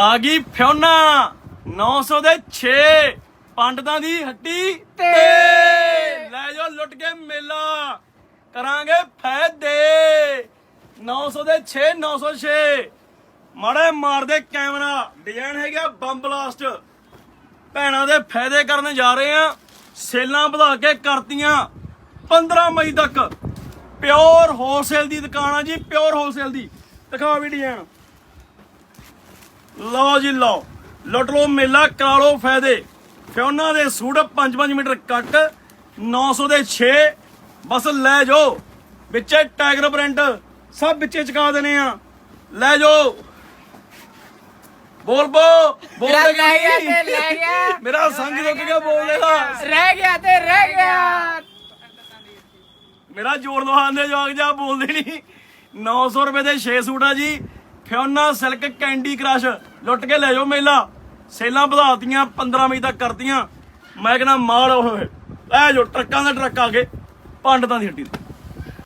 ਆ ਗਈ ਫਿਉਨਾ 900 ਦੇ 6 ਪੰਡਤਾਂ ਦੀ ਹੱਟੀ ਤੇ ਲੈ ਜਾਓ ਲੁੱਟ ਕੇ ਮੇਲਾ। ਕਰਾਂਗੇ ਫਾਇਦੇ। 900 ਦੇ 6 906 ਮਾੜੇ ਮਾਰਦੇ ਕੈਮਰਾ। ਡਿਜ਼ਾਈਨ ਹੈਗਾ ਬੰਬ ਬਲਾਸਟ। ਭੈਣਾਂ ਦੇ ਫਾਇਦੇ ਕਰਨ ਜਾ ਰਹੇ ਆ। ਸੇਲਾਂ ਵਧਾ ਕੇ ਕਰਤੀਆਂ 15 ਮਈ ਤੱਕ। ਪਿਓਰ ਹੋਲਸੇਲ ਦੀ ਦੁਕਾਨ ਆ ਜੀ ਪਿਓਰ ਹੋਲਸੇਲ ਦੀ। ਦਿਖਾ ਵੀ ਡਿਜ਼ਾਈਨ। ਲਓ ਜੀ ਲਓ ਲੁੱਟ ਲਓ ਮੇਲਾ ਕਰਾ ਲਓ ਫਾਇਦੇ ਫਿਓਨਾ ਦੇ ਸੂਟ 5-5 ਮੀਟਰ ਕੱਟ 900 ਦੇ 6 ਬਸ ਲੈ ਜਾਓ। ਵਿੱਚੇ ਟਾਈਗਰ ਪ੍ਰਿੰਟ ਸਭ ਵਿੱਚੇ ਚਕਾ ਦੇਣੇ ਆ। ਲੈ ਜਾਓ। ਬੋਲ ਬੋ ਬੋਲ ਲੈ ਗਿਆ ਲੈ ਗਿਆ। ਮੇਰਾ ਸੰਗ ਰੁਕ ਗਿਆ ਬੋਲਦੇ ਦਾ ਰਹਿ ਗਿਆ ਤੇ ਰਹਿ ਗਿਆ। ਮੇਰਾ ਜ਼ੋਰ ਦਵਾਨ ਦੇ ਜਵਾਗ ਜਾ ਬੋਲਦੇ ਨਹੀਂ। 900 ਰੁਪਏ ਦੇ 6 ਸੂਟ ਆ ਜੀ। Fiona silk candy crush. ਲੁੱਟ ਕੇ ਲੈ ਜਾਓ ਮੇਲਾ। ਸੇਲਾਂ ਵਧਾਤੀਆਂ 15 ਮਈ ਤੱਕ ਕਰਤੀਆਂ। ਮੈਂ ਕਹਿੰਦਾ, ਮਾਲ ਹੋਏ ਲੈ ਜਾਓ, ਟਰੱਕਾਂ ਦਾ ਟਰੱਕ ਆ ਕੇ, ਪੰਡਤਾਂ ਦੀ ਹੱਡੀ